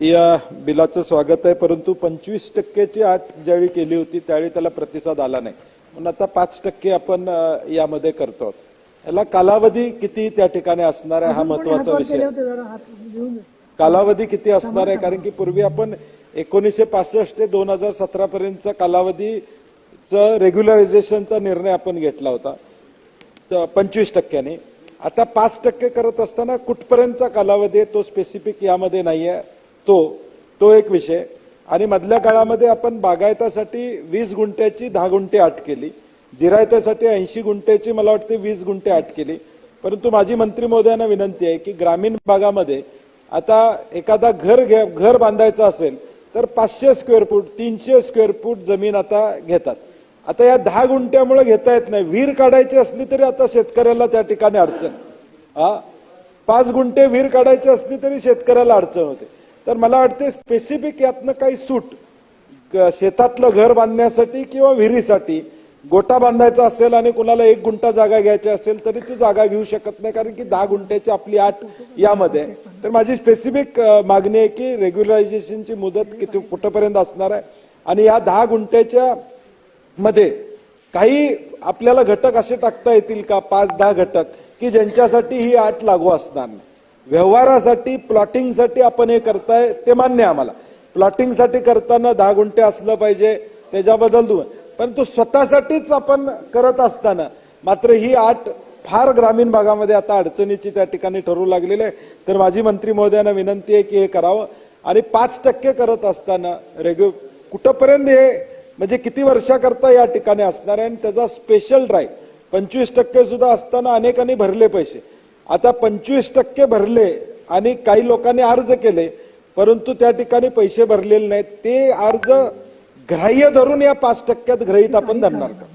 या बिलाचं स्वागत आहे परंतु पंचवीस टक्क्याची अट ज्यावेळी केली होती त्यावेळी त्याला प्रतिसाद आला नाही. म्हणून आता पाच टक्के आपण यामध्ये करतो. याला कालावधी किती त्या ठिकाणी असणार आहे हा महत्त्वाचा विषय. कालावधी किती असणार आहे? कारण की पूर्वी आपण एकोणीसशे पासष्ट ते दोन हजार सतरा पर्यंतचा कालावधीचा रेग्युलरायझेशनचा निर्णय आपण घेतला होता. पंचवीस टक्क्याने. आता पाच टक्के करत असताना कुठपर्यंतचा कालावधी आहे तो स्पेसिफिक यामध्ये नाही आहे तो तो एक विषय. आणि मधल्या काळामध्ये आपण बागायतासाठी वीस गुंठ्याची दहा गुंठे आट केली. जिरायतासाठी ऐंशी गुंठ्याची मला वाटते वीस गुंठे आट केली. परंतु माझी मंत्री महोदयांना विनंती आहे की ग्रामीण भागामध्ये आता एखादा घर घे- घर बांधायचं असेल तर पाचशे स्क्वेअर फूट तीनशे स्क्वेअर फूट जमीन आता घेतात. आता या दहा गुंठ्यामुळे घेता येत नाही. विहीर काढायची असली तरी आता शेतकऱ्याला त्या ठिकाणी अडचण. हा पाच गुंठे विहीर काढायची असली तरी शेतकऱ्याला अडचण होते. तर मला वाटते स्पेसिफिक यातनं काही सूट शेतातलं घर बांधण्यासाठी किंवा विहिरीसाठी गोटा बांधायचा असेल आणि कुणाला एक गुंठा जागा घ्यायची असेल तरी ती जागा घेऊ शकत नाही कारण की दहा गुंठ्याची आपली आठ यामध्ये तर माझी स्पेसिफिक मागणी आहे की रेग्युलरायझेशनची मुदत किती कुठपर्यंत असणार आहे आणि या दहा गुंठ्याच्या मध्ये काही आपल्याला घटक असे टाकता येतील का? पाच दहा घटक की ज्यांच्यासाठी ही आठ लागू असणार नाही? व्यवहारासाठी प्लॉटिंगसाठी आपण हे करताय ते मान्य आहे आम्हाला. प्लॉटिंगसाठी करताना दहा गुंठे असलं पाहिजे त्याच्याबद्दल दु परंतु स्वतःसाठीच आपण करत असताना मात्र ही आठ फार ग्रामीण भागामध्ये आता अडचणीची त्या ठिकाणी ठरू लागलेली आहे. तर माझी मंत्री महोदयांना विनंती आहे की हे करावं. आणि पाच टक्के करत असताना रेग्यु कुठंपर्यंत हे म्हणजे किती वर्षाकरता या ठिकाणी असणार आहे आणि त्याचा स्पेशल ड्राईव्ह पंचवीस टक्के सुद्धा असताना अनेकांनी भरले पैसे. आता पंचवीस टक्के भरले आणि काही लोकांनी अर्ज केले परंतु त्या ठिकाणी पैसे भरलेले नाहीत. ते अर्ज ग्राह्य धरून या पाच टक्क्यात ग्रहित आपण धरणार का?